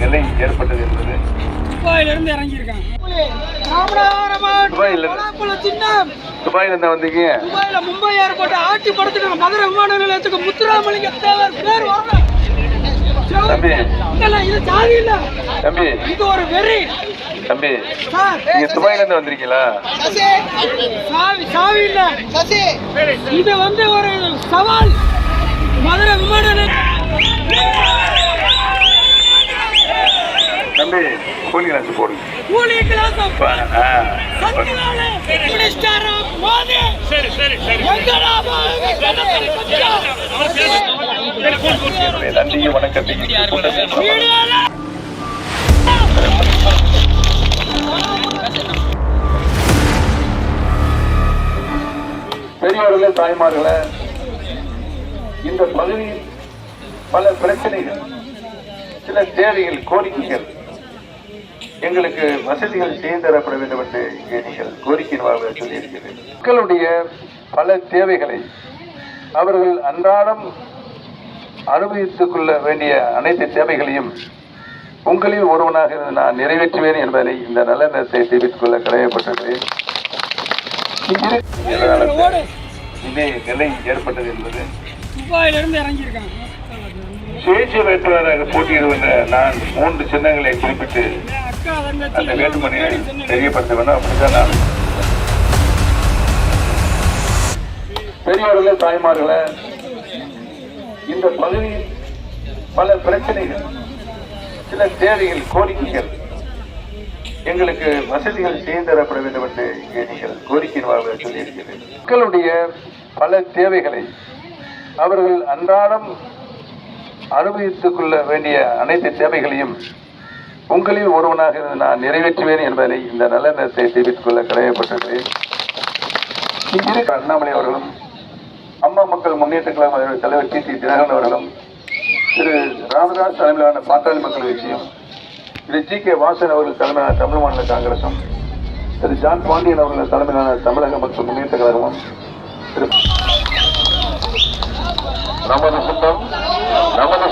நிலை ஏற்பட்டது என்பது துபாயிலிருந்து இறங்கியிருக்காங்க. ராமநாதபுரம் துபாயில இருந்து. பலாப்பழம் சின்னம். துபாயில இருந்தா வந்தீங்க. துபாயில மும்பை ஏர்போர்ட் ஆட்சி படுத்துட்டு மதுரை விமான நிலையத்துக்கு முத்துராமலிங்க தேவர் பேர் தம்பி. இது இல்ல. தம்பி. இது ஒரு வெறி. தம்பி. நீங்க துபாயில இருந்து வந்திருக்கீங்களா? சாவி சாவி இல்ல. இது வந்து ஒரு சவால். மதுரை விமான நிலையம் கூலி கிளாஸ் போடுங்க கூலி கிளாஸ் மினிஸ்டர் மோடி சரி சரி சரி. பெரியவர்களே தாய்மார்களே இந்த பகுதியில் பல பிரச்சனைகள் சில தேவைகள் கோரிக்கைகள் எங்களுக்கு வசதிகள் செய்து தரப்பட வேண்டும் என்று இங்கே நீங்கள் கோரிக்கை வாழ்வு சொல்லியிருக்கிறீர்கள் மக்களுடைய பல தேவைகளை அவர்கள் அன்றாடம் அனுபவித்துக் கொள்ள வேண்டிய அனைத்து தேவைகளையும் உங்களில் ஒருவனாக நான் நிறைவேற்றுவேன் என்பதை இந்த நல்ல நேரத்தை தெரிவித்துக் கொள்ள கடமைப்பட்டிருக்கிறேன் இதே நிலை ஏற்பட்டது என்பது சுயேட்சை வேட்பாளராக போட்டியிடுவென்ற நான் மூன்று சின்னங்களை குறிப்பிட்டு அந்த வேட்புமணியை தெரியப்படுத்த அப்படிதான் நான் பெரியவர்களே தாய்மார்களே இந்த பகுதியில் பல பிரச்சனைகள் சில தேவைகள் கோரிக்கைகள் எங்களுக்கு வசதிகள் செய்து தரப்பட வேண்டும் என்று இங்கே நீங்கள் கோரிக்கை வாழ்வு சொல்லியிருக்கிறீர்கள் மக்களுடைய பல தேவைகளை அவர்கள் அன்றாடம் அனுபவித்துக் கொள்ள வேண்டிய அனைத்து தேவைகளையும் உங்களில் ஒருவனாக இருந்து நான் நிறைவேற்றுவேன் என்பதை இந்த நல்ல நேரத்தை தெரிவித்துக் கொள்ள கடமைப்பட்டிருக்கிறேன் இங்கிருக்கிற அண்ணாமலை அவர்களும் அம்மா மக்கள் முன்னேற்ற கழகம் தலைவர் டி. சி தினகரன் அவர்களும் திரு. ராமதாஸ் தலைமையிலான பாட்டாளி மக்கள் கட்சியும் திரு. ஜி. கே. வாசன் அவர்கள் தலைமையிலான தமிழ் மாநில காங்கிரசும் திரு. ஜான் பாண்டியன் அவர்கள் தலைமையிலான தமிழக மக்கள் முன்னேற்ற கழகமும் திரு. நமது சொந்தம் நமது